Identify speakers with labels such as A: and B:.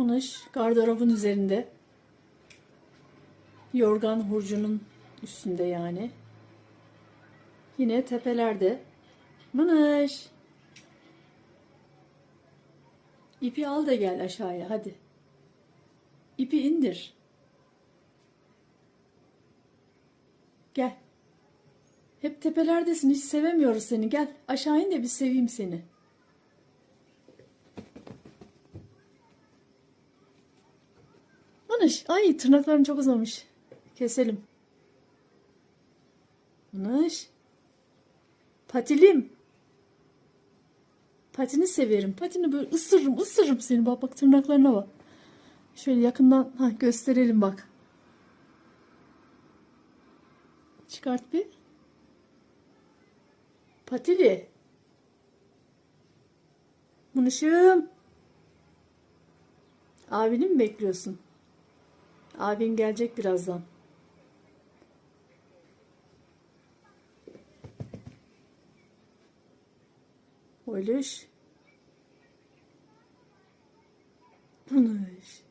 A: Mınış gardırobun üzerinde. Yorgan hurcunun üstünde yani. Yine tepelerde. Mınış. İpi al da gel aşağıya hadi. İpi indir. Gel. Hep tepelerdesin hiç sevemiyoruz seni. Gel aşağı in de bir seveyim seni. Manış. Ay tırnakların çok uzamış. Keselim. Manış. Patilim. Patini severim. Patini böyle ısırırım ısırırım seni. Bak bak tırnaklarına bak. Şöyle yakından ha, gösterelim bak. Çıkart bir. Patili. Munuşum. Abini mi bekliyorsun? Abin gelecek birazdan. Oğluş. Munuş.